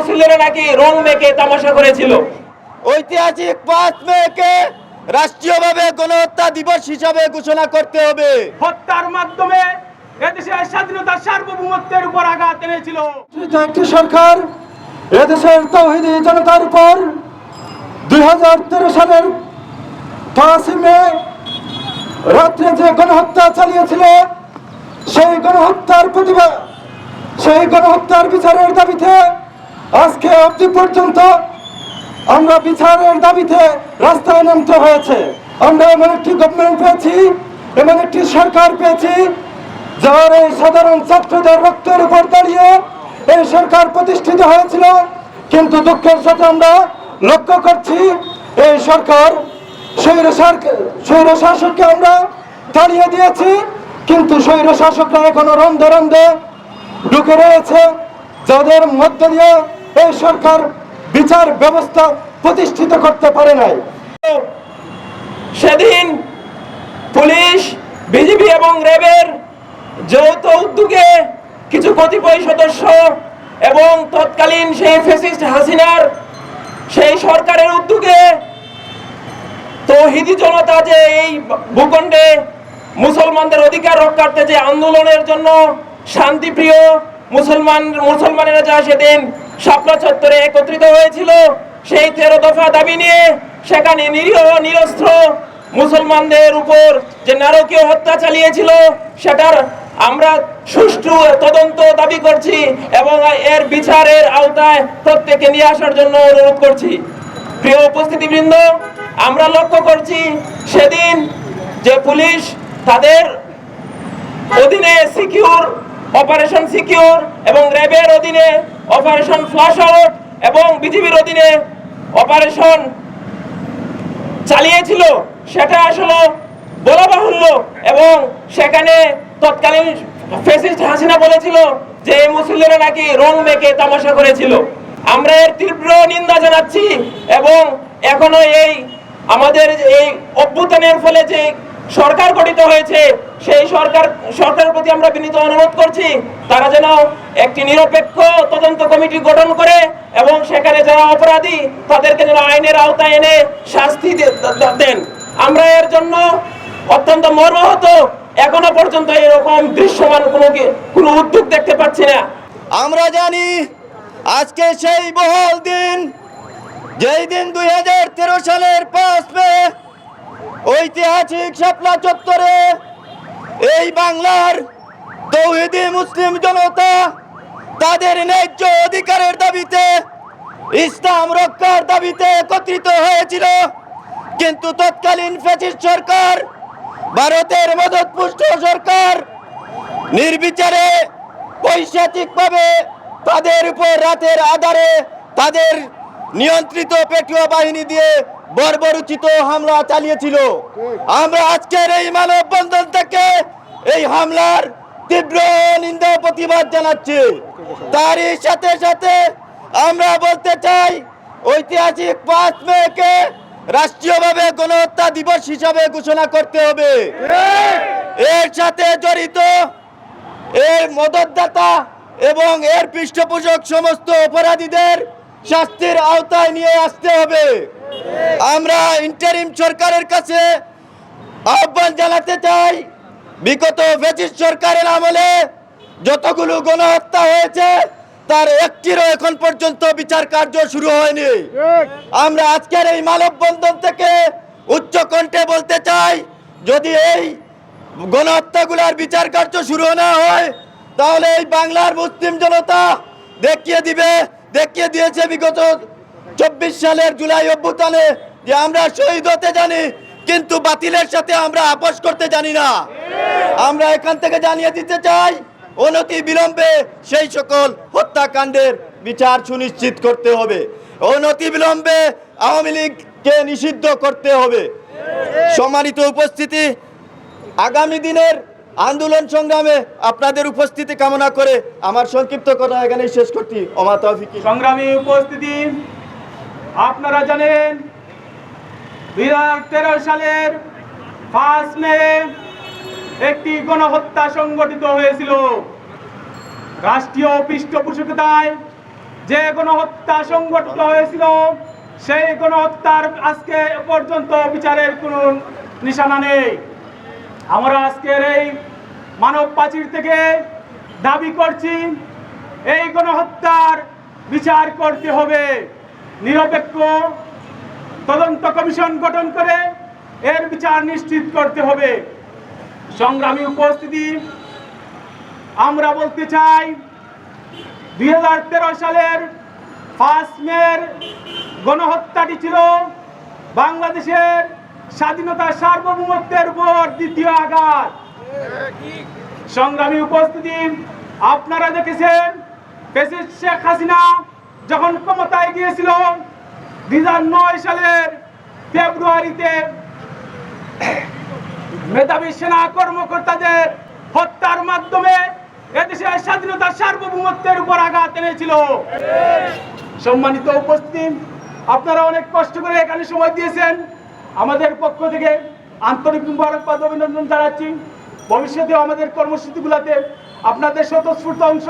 মুসলিমরা নাকি রং মেকে তামাশা করেছিল? ঐতিহাসিক পাঁচ মেকে রাষ্ট্রীয়ভাবে গণহত্যা দিবস হিসাবে ঘোষণা করতে হবে। হত্যার মাধ্যমে এদেশের স্বাধীনতা সার্বভৌমত্বের উপর আঘাত এনেছিল। একটি সরকার এদেশের তৌহিদি জনতার উপর দুই হাজার তেরো সালের পাঁচই মে রাত্রে যে গণহত্যা চালিয়েছিল সেই গণহত্যার প্রতিবাদ সেই গণহত্যার বিচারের দাবিতে আজকে অবধি পর্যন্ত আমরা বিচারের দাবিতে রাস্তায় নামতে হয়েছে। আমরা এমন একটি গভর্নমেন্ট পেয়েছি, এমন একটি সরকার পেয়েছি, যার এই সাধারণ ছাত্রদের রক্তের উপর দাঁড়িয়ে এই সরকার প্রতিষ্ঠিত হয়েছিল। কিন্তু দুঃখের সাথে আমরা লক্ষ্য করছি, এই সরকার স্বৈর শাসককে আমরা তাড়িয়ে দিয়েছি, কিন্তু স্বৈর শাসকরা এখনও রন্ধে রন্ধে ঢুকে রয়েছে। যাদের মধ্য দিয়ে এই সরকার বিচার ব্যবস্থা প্রতিষ্ঠিত করতে পারে নাই। সেদিন পুলিশ, বিজিবি এবং র্যাবের যৌথ উদ্যোগে কিছু কতিপয় সদস্য এবং তৎকালীন সেই ফেসিস্ট হাসিনার সেই সরকারের উদ্যোগে তৌহিদি জনতা যে এই ভূখণ্ডে মুসলমানদের অধিকার রক্ষার্থে যে আন্দোলনের জন্য শান্তিপ্রিয় মুসলমান মুসলমানেরা যা সেদিন শাপলা চত্বরে একত্রিত হয়েছিল। সেই তেরো দফা দাবি নিয়ে সেখানে নিরীহ নিরস্ত্র মুসলমানদের উপর যে নারকীয় হত্যা চালিয়েছিল, সেটার আমরা সুষ্ঠু তদন্ত দাবি করছি এবং এর বিচারের আওতায় প্রত্যেকে নিয়ে আসার জন্য অনুরোধ করছি। প্রিয় উপস্থিতিবৃন্দ, আমরা লক্ষ্য করছি সেদিন যে পুলিশ তাদের অধীনে সিকিউর অপারেশন সিকিউর এবং র্যাবের অধীনে অপারেশন ফ্লাশ আউট এবং বিজিবির অধীনে অপারেশন চালিয়েছিল। সেটা আসলে বলা বাহুল্য এবং সেখানে তৎকালীন ফেসিস্ট হাসিনা বলেছিল যে এই মুসলিমরা নাকি রং মেকে তামাশা করেছিল। আমরা এর তীব্র নিন্দা জানাচ্ছি এবং এখনও এই আমাদের এই অভ্যুত্থানের ফলে যে সরকার গঠিত হয়েছে, সেই সরকার, সরকারের প্রতি আমরা বিনীত অনুরোধ করছি, তারা যেন একটি নিরপেক্ষ তদন্ত কমিটি গঠন করে এবং সেখানে যারা অপরাধী, তাদেরকে যেন আইনের আওতায় এনে শাস্তি দেন। আমরা এর জন্য অত্যন্ত মর্মাহত, এখনও পর্যন্ত এরকম দৃশ্যমান কোনো কোনো উদ্যোগ দেখতে পাচ্ছি না। আমরা জানি আজকে সেই বহল দিন, যেই দিন দুই হাজার তেরো সালের পাঁচ মে ঐতিহাসিক শাপলা চত্বরে এই বাংলার তৌহিদি মুসলিম জনতা তাদের ন্যায্য অধিকারের দাবিতে, ইসলাম রক্ষার দাবিতে একত্রিত হয়েছিল। কিন্তু তৎকালীন ফ্যাসিস্ট সরকার, ভারতের মদতপুষ্ট সরকার নির্বিচারে পৈশাচিকভাবে তাদের উপর রাতের আধারে তাদের নিয়ন্ত্রিত পেটুয়া বাহিনী দিয়ে বর্বরোচিত হামলা চালিয়েছিল। আমরা আজকের এই মানববন্ধন থেকে এই হামলার তীব্র নিন্দা প্রতিবাদ জানাচ্ছি। তারই সাথে সাথে আমরা বলতে চাই, ঐতিহাসিক পাঁচ মেকে রাষ্ট্রীয়ভাবে গণহত্যা দিবস হিসাবে ঘোষণা করতে হবে। এর সাথে জড়িত এর মদতদাতা এবং এর পৃষ্ঠপোষক সমস্ত অপরাধীদের শাস্তির আওতায় নিয়ে আসতে হবে। আমরা ইন্টারিম সরকারের কাছে আহ্বান জানাতে চাই, বিগত ব্রিটিশ সরকারের আমলে যতগুলো গণহত্যা হয়েছে, তার একটিরও এখন পর্যন্ত বিচার কার্য শুরু হয়নি। আমরা আজকের এই মানববন্ধন থেকে উচ্চ কণ্ঠে বলতে চাই, যদি এই গণহত্যাগুলার বিচার কার্য শুরু না হয়, তাহলে এই বাংলার মুসলিম জনতা দেখিয়ে দিবে দেখিয়ে দিয়েছে বিগত চব্বিশ সালের জুলাই অভ্যুত্থানে যে আমরা শহীদ হতে জানি, কিন্তু বাতিলের সাথে আমরা আপোষ করতে জানি না। আমরা এখান থেকে জানিয়ে দিতে চাই, অনতি বিলম্বে সেই সকল হত্যাকাণ্ডের বিচার সুনিশ্চিত করতে হবে। অনতি বিলম্বে আওয়ামী লীগকে নিষিদ্ধ করতে হবে। সম্মানিত উপস্থিতি আগামী দিনের আন্দোলন সংগ্রামে আপনাদের উপস্থিতি কামনা করে আমার সংক্ষিপ্ত কথা এখানে শেষ করছি। অমা তৌফিক। সংগ্রামী উপস্থিতি, আপনারা জানেন দুই সালের ফার্স্ট মে একটি গণহত্যা সংগঠিত হয়েছিল। রাষ্ট্রীয় পৃষ্ঠপোষকতায় যে গণহত্যা সংগঠিত হয়েছিল, সেই গণহত্যার আজকে পর্যন্ত বিচারের কোনো নিশানা নেই। আমরা আজকের এই মানব প্রাচীর থেকে দাবি করছি, এই গণহত্যার বিচার করতে হবে। নিরপেক্ষ তদন্ত কমিশন গঠন করে এর বিচার নিশ্চিত করতে হবে। সংগ্রামী উপস্থিতি, আমরা বলতে চাই, দুই হাজার তেরো সালের ফার্স্ট মের গণহত্যাটি ছিল বাংলাদেশের স্বাধীনতা সার্বভৌমত্বের উপর দ্বিতীয় আঘাত। সংগ্রামী উপস্থিতি, আপনারা দেখেছেন প্রেসিডেন্ট শেখ হাসিনা যখন ক্ষমতায় গিয়েছিল দুই সালের ফেব্রুয়ারিতে মেধাবী সেনা কর্মকর্তাদের হত্যার মাধ্যমে এদেশের স্বাধীনতা সার্বভৌমত্বের উপর আঘাত এনেছিল। সম্মানিত উপস্থিতি, আপনারা অনেক কষ্ট করে এখানে সময় দিয়েছেন। আমাদের পক্ষ থেকে আন্তরিক মুবারকবাদ অভিনন্দন জানাচ্ছি। ভবিষ্যতে আমাদের কর্মসূচিগুলোতে আপনাদের স্বতঃস্ফূর্ত অংশ